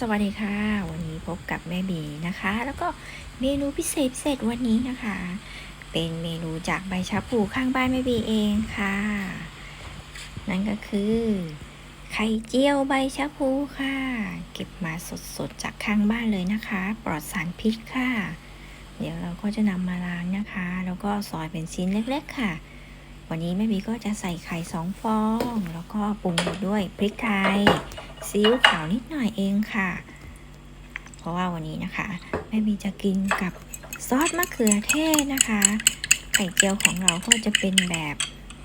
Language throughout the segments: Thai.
สวัสดีค่ะ วันนี้พบกับแม่บีนะคะ แล้วก็เมนูพิเศษพิเศษวันนี้นะคะ เป็นเมนูจากใบชาพูข้างบ้านแม่บีเองค่ะ นั่นก็คือ ไข่เจียวใบชาพูค่ะ เก็บมาสดๆจากข้างบ้านเลยนะคะ ปลอดสารพิษค่ะ เดี๋ยวเราก็จะนำมาล้างนะคะ แล้วก็ซอยเป็นชิ้นเล็ก ๆ ค่ะ วันนี้แม่บีก็จะใส่ไข่สองฟอง แล้วก็ปรุงรสด้วยพริกไทย ซีอิ๊วขาวนิดหน่อยเองค่ะ เพราะว่าวันนี้นะคะแม่บีจะกินกับซอสมะเขือเทศนะคะ ไข่เจียวของเราก็จะเป็นแบบ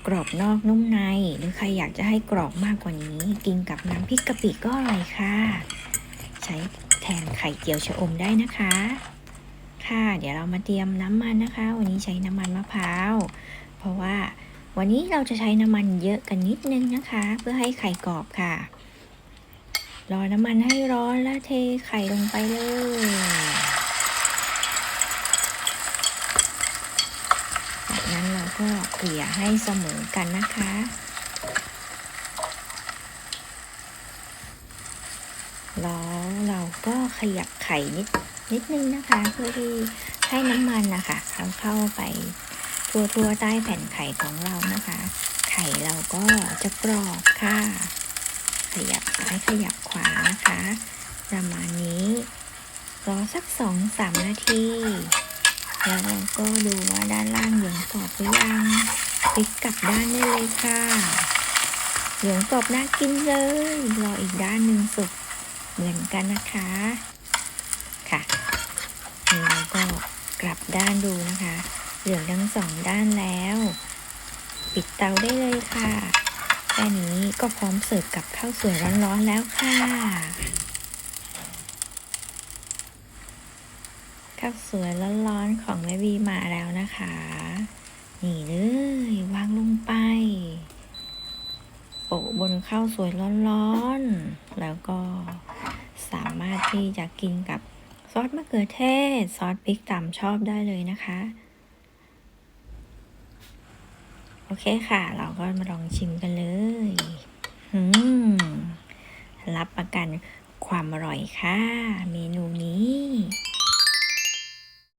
กรอบนอกนุ่มใน หรือใครอยากจะให้กรอบมากกว่านี้ กินกับน้ำพริกกะปิก็อร่อยค่ะ ใช้แทนไข่เจียวชะอมได้นะคะ ค่ะ เดี๋ยวเรามาเตรียมน้ำมันนะคะ วันนี้ใช้น้ำมันมะพร้าว เพราะว่าวันนี้เราจะใช้น้ำมันเยอะกันนิดนึงนะคะ เพื่อให้ไข่กรอบค่ะ รอน้ำมันให้ร้อนแล้วเทไข่ลงไปเลย จากนั้นเราก็เกลี่ยให้เสมอกันนะคะแล้วเราก็ขยับไข่นิดนิดนึงนะคะ เพื่อที่ให้น้ำมันนะคะเข้าเข้าไปทั่วทั่วๆใต้แผ่นไข่ของเรานะคะ ไข่เราก็จะกรอบค่ะ ขยับซ้ายขยับขวานะคะ ประมาณนี้รอสักสองสามนาที แล้วเราก็ดูว่าด้านล่างเหลืองกรอบหรือยังพลิกกลับด้านได้เลยค่ะ เหลืองกรอบน่ากินเลย รออีกด้านหนึ่งสุกเหมือนกันนะคะ ค่ะนี่เราก็กลับด้านดูนะคะ เหลืองทั้งสองด้านแล้ว ปิดเตาได้เลยค่ะ แค่นี้ก็พร้อมเสิร์ฟกับข้าวสวยร้อนๆแล้วค่ะ ข้าวสวยร้อนๆของแม่บีมาแล้วนะคะ นี่เลยวางลงไปโปะบนข้าวสวยร้อนๆ แล้วก็สามารถที่จะกินกับซอสมะเขือเทศ ซอสพริกตำชอบได้เลยนะคะ โอเคค่ะ เราก็มาลองชิมกันเลยรับประกันความอร่อยค่ะ เมนูนี้